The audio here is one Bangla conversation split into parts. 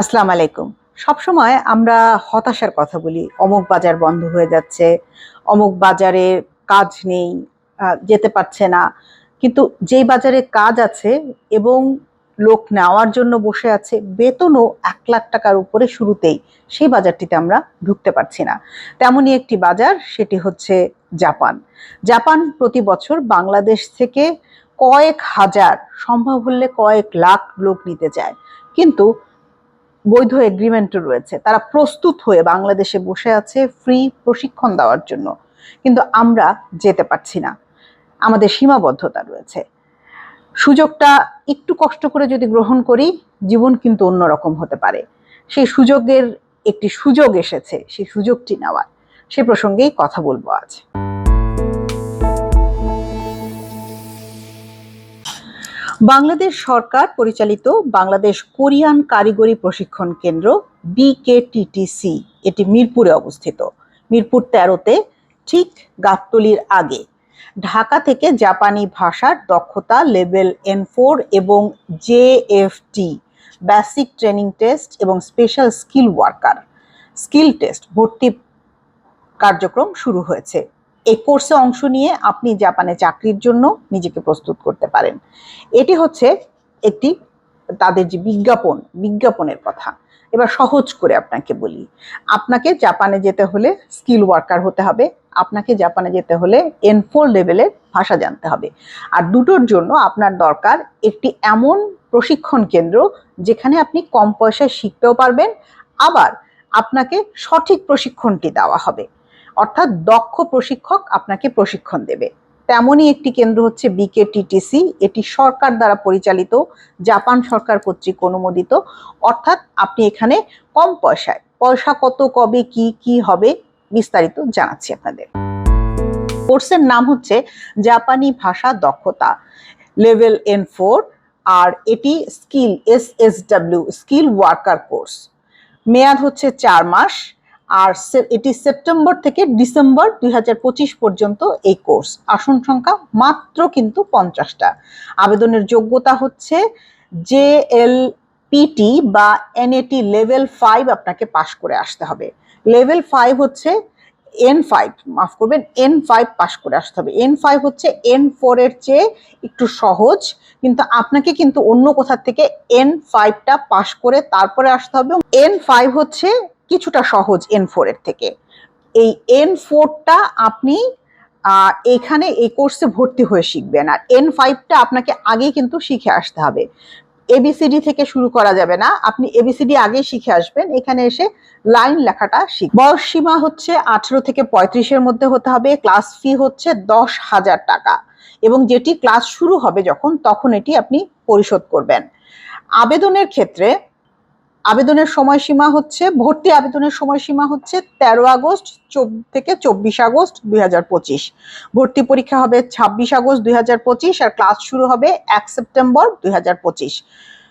আসসালামু আলাইকুম। সবসময় আমরা হতাশার কথা বলি। অমুক বাজার বন্ধ হয়ে যাচ্ছে, অমুক বাজারে কাজ নেই যেতে পারছে না। কিন্তু যেই বাজারে কাজ আছে এবং লোক নেওয়ার জন্য বসে আছে, বেতনও এক লাখ টাকার উপরে শুরুতেই সেই বাজারটিতে আমরা ঢুকতে পারছি না। তেমনই একটি বাজার, সেটি হচ্ছে জাপান। জাপান প্রতি বছর বাংলাদেশ থেকে কয়েক হাজার, সম্ভব হলে কয়েক লাখ লোক নিতে চায়। কিন্তু বৈধ এগ্রিমেন্টও রয়েছে। তারা প্রস্তুত হয়ে বাংলাদেশে বসে আছে ফ্রি প্রশিক্ষণ দেওয়ার জন্য। কিন্তু আমরা যেতে পারছি না। আমাদের সীমাবদ্ধতা রয়েছে। সুযোগটা একটু কষ্ট করে যদি গ্রহণ করি, জীবন কিন্তু অন্যরকম হতে পারে। সেই সুযোগের একটি সুযোগ এসেছে, সেই সুযোগটি নেওয়ার। সে প্রসঙ্গেই কথা বলব আজ। বাংলাদেশ সরকার পরিচালিত বাংলাদেশ কোরিয়ান কারিগরি প্রশিক্ষণ কেন্দ্র বিকেটিটিসি এটি মিরপুরে অবস্থিত। মিরপুর তেরোতে ঠিক গাবতলির আগে। ঢাকা থেকে জাপানি ভাষার দক্ষতা লেভেল এন ফোর এবং জেএফটি বেসিক ট্রেনিং টেস্ট এবং special skill worker. Skill test ভর্তি কার্যক্রম শুরু হয়েছে। এই কোর্সে অংশ নিয়ে আপনি জাপানে চাকরির জন্য নিজেকে প্রস্তুত করতে পারেন। এটি হচ্ছে একটি তাদের যে বিজ্ঞাপন, বিজ্ঞাপনের কথা। এবার সহজ করে আপনাকে বলি। আপনাকে জাপানে যেতে হলে স্কিল ওয়ার্কার হতে হবে। আপনাকে জাপানে যেতে হলে এন ফোর লেভেলের ভাষা জানতে হবে। আর দুটোর জন্য আপনার দরকার একটি এমন প্রশিক্ষণ কেন্দ্র যেখানে আপনি কম পয়সায় শিখতেও পারবেন। আবার আপনাকে সঠিক প্রশিক্ষণটি দেওয়া হবে। অর্থাৎ দক্ষ প্রশিক্ষক আপনাকে প্রশিক্ষণ দেবে। তেমনই একটি কেন্দ্র হচ্ছে বিকেটিটিসি এটি সরকার দ্বারা পরিচালিত, জাপান সরকার কর্তৃক অনুমোদিত। অর্থাৎ আপনি এখানে কম পয়সায়, পয়সা কত, কবে, কি কি হবে বিস্তারিত জানাচ্ছি আপনাদের। কোর্সের নাম হচ্ছে জাপানি ভাষা দক্ষতা, লেভেল এন ফোর, আর এটি skill, S S W, skill worker course. মেয়াদ হচ্ছে চার মাস আর এটি সেপ্টেম্বর থেকে ডিসেম্বর দুই হাজার পঁচিশ পর্যন্ত এই কোর্স। আসন সংখ্যা মাত্র কিন্তু পঞ্চাশটা। আবেদনের যোগ্যতা হচ্ছে জে এল পিটি বা এনএটি লেভেল ফাইভ আপনাকে পাশ করে আসতে হবে। লেভেল ফাইভ হচ্ছে এন ফাইভ, মাফ করবেন, এন ফাইভ পাশ করে আসতে হবে। এন ফাইভ হচ্ছে এন ফোর এর চেয়ে একটু সহজ, কিন্তু আপনাকে কিন্তু অন্য কোথা থেকে এন ফাইভটা পাশ করে তারপরে আসতে হবে। এন ফাইভ হচ্ছে কিছুটা সহজ এন ফোর এর থেকে। এই এন ফোরটা আপনি এখানে এই কোর্সে ভর্তি হয়ে শিখবেন। আর এন ফাইভটা আপনাকে আগে কিন্তু শিখে আসতে হবে। এবিসিডি থেকে শুরু করা যাবে না। আপনি এবিসিডি আগে শিখে আসবেন। এখানে এসে লাইন লেখাটা শিখ বয়স সীমা হচ্ছে আঠেরো থেকে পঁয়ত্রিশের মধ্যে হতে হবে। ক্লাস ফি হচ্ছে দশ হাজার টাকা। এবং যেটি ক্লাস শুরু হবে যখন, তখন এটি আপনি পরিশোধ করবেন। আবেদনের ক্ষেত্রে আবেদনের সময়সীমা হচ্ছে, ভর্তি আবেদনের সময়সীমা হচ্ছে তেরো আগস্ট থেকে চব্বিশ আগস্ট দু হাজার পঁচিশ। ভর্তি পরীক্ষা হবে ছাব্বিশ আগস্ট দুই হাজার পঁচিশ আর ক্লাস শুরু হবে এক সেপ্টেম্বর দুই হাজার পঁচিশ।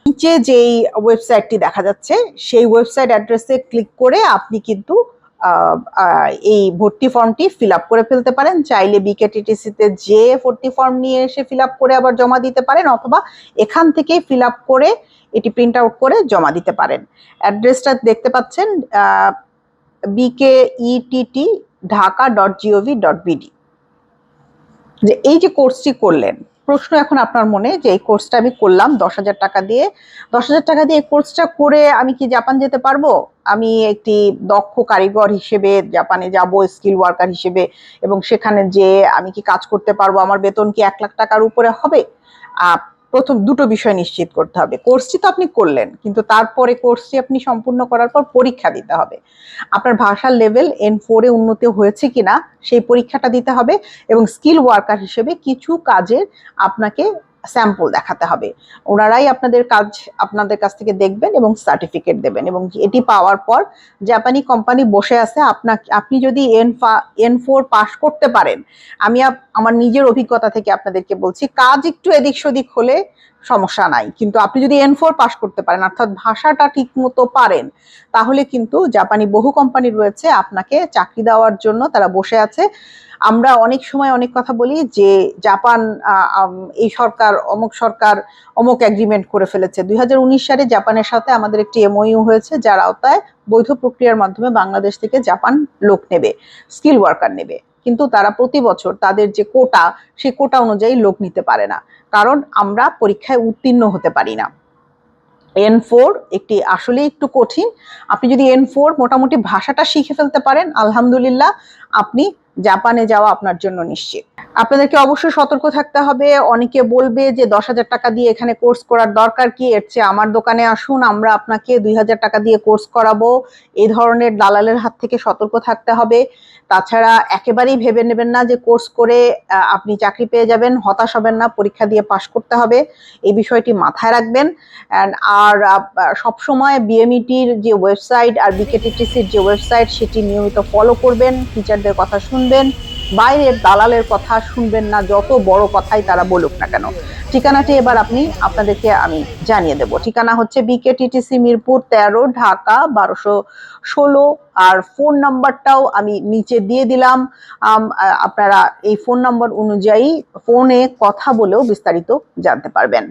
নিচে যেই ওয়েবসাইটটি দেখা যাচ্ছে, সেই ওয়েবসাইট অ্যাড্রেসে ক্লিক করে আপনি কিন্তু এই ভর্তি ফর্মটি ফিল আপ করে ফেলতে পারেন। চাইলে বিকেটিটিসিতে যে ভর্তি ফর্ম নিয়ে এসে ফিল আপ করে আবার জমা দিতে পারেন অথবা এখান থেকেই ফিল আপ করে এটি প্রিন্ট আউট করে জমা দিতে পারেন। অ্যাড্রেসটা দেখতে পাচ্ছেন B বিকেইটিটি Dhaka dot GOV dot BD যে এই যে কোর্সটি করলেন প্রশ্ন এখন আপনার মনে যে এই কোর্সটা আমি করলাম দশ হাজার টাকা দিয়ে, দশ হাজার টাকা দিয়ে এই কোর্সটা করে আমি কি জাপান যেতে পারব? আমি একটি দক্ষ কারিগর হিসেবে জাপানে যাব স্কিল ওয়ার্কার হিসেবে, এবং সেখানে যে আমি কি কাজ করতে পারব? আমার বেতন কি এক লাখ টাকার উপরে হবে? প্রথম দুটো বিষয় নিশ্চিত করতে হবে। কোর্সটি তো আপনি করলেন, কিন্তু তারপরে কোর্সটি আপনি সম্পূর্ণ করার পর পরীক্ষা দিতে হবে। আপনার ভাষার লেভেল এন ফোরে উন্নতি হয়েছে কিনা, সেই পরীক্ষাটা দিতে হবে এবং স্কিল ওয়ার্কার হিসেবে কিছু কাজের আপনাকে স্যাম্পল দেখাতে হবে। ওনারাই আপনাদের কাজ আপনাদের কাছ থেকে দেখবেন এবং সার্টিফিকেট দেবেন এবং এটি পাওয়ার পর জাপানি কোম্পানি বসে আছে আপনাকে, আপনি যদি এন এন ফোর পাস করতে পারেন, আমি আমার নিজের অভিজ্ঞতা থেকে আপনাদেরকে বলছি, কাজ একটু এদিক সেদিক হলে সমস্যা নাই। কিন্তু আপনি যদি এন ফোর পাশ করতে পারেন, অর্থাৎ ভাষাটা ঠিক মতো পারেন, তাহলে কিন্তু জাপানি বহু কোম্পানি রয়েছে আপনাকে চাকরি দেওয়ার জন্য তারা বসে আছে। আমরা অনেক সময় অনেক কথা বলি যে জাপান এই সরকার, অমুক সরকার অমুক এগ্রিমেন্ট করে ফেলেছে। দুই হাজার উনিশ সালে জাপানের সাথে আমাদের একটি এমওইউ হয়েছে, যার আওতায় বৈধ প্রক্রিয়ার মাধ্যমে বাংলাদেশ থেকে জাপান লোক নেবে স্কিল ওয়ার্কার নেবে। কিন্তু তারা প্রতি বছর তাদের যে কোটা সেই কোটা অনুযায়ী লোক নিতে পারে না। কারণ আমরা পরীক্ষায় উত্তীর্ণ হতে পারি না। এন ফোর একটি আসলে একটু কঠিন। আপনি যদি এন ফোর মোটামুটি ভাষাটা শিখে ফেলতে পারেন, আলহামদুলিল্লাহ, আপনি জাপানে যাওয়া আপনার জন্য নিশ্চিত। আপনাদেরকে অবশ্যই সতর্ক থাকতে হবে। অনেকে বলবে যে দশ হাজার টাকা দিয়ে এখানে কোর্স করার দরকার কি? এর চেয়ে আমার দোকানে আসুন, আমরা আপনাকে দুই হাজার টাকা দিয়ে কোর্স করাবো। এই ধরনের দালালের হাত থেকে সতর্ক থাকতে হবে। তাছাড়া একেবারেই ভেবে নেবেন না যে কোর্স করে আপনি চাকরি পেয়ে যাবেন, হতাশ হবেন না, পরীক্ষা দিয়ে পাশ করতে হবে। এই বিষয়টি মাথায় রাখবেন। আর সব সময় বিএমইটির যে ওয়েবসাইট আর বিকেটিটিসির যে ওয়েবসাইট, সেটি নিয়মিত ফলো করবেন। টিচারদের কথা শুনবেন। বাইরের দালালের কথা শুনবেন না, যত বড় কথাই তারা বলুক না কেন। ঠিকানাটি এবার আপনি, আপনাদেরকে আমি জানিয়ে দেব। ঠিকানা হচ্ছে বিকেটিটিসি মিরপুর তেরো, ঢাকা বারোশো ষোলো। আর ফোন নাম্বারটাও আমি নিচে দিয়ে দিলাম। আপনারা এই ফোন নাম্বার অনুযায়ী ফোনে কথা বলেও বিস্তারিত জানতে পারবেন।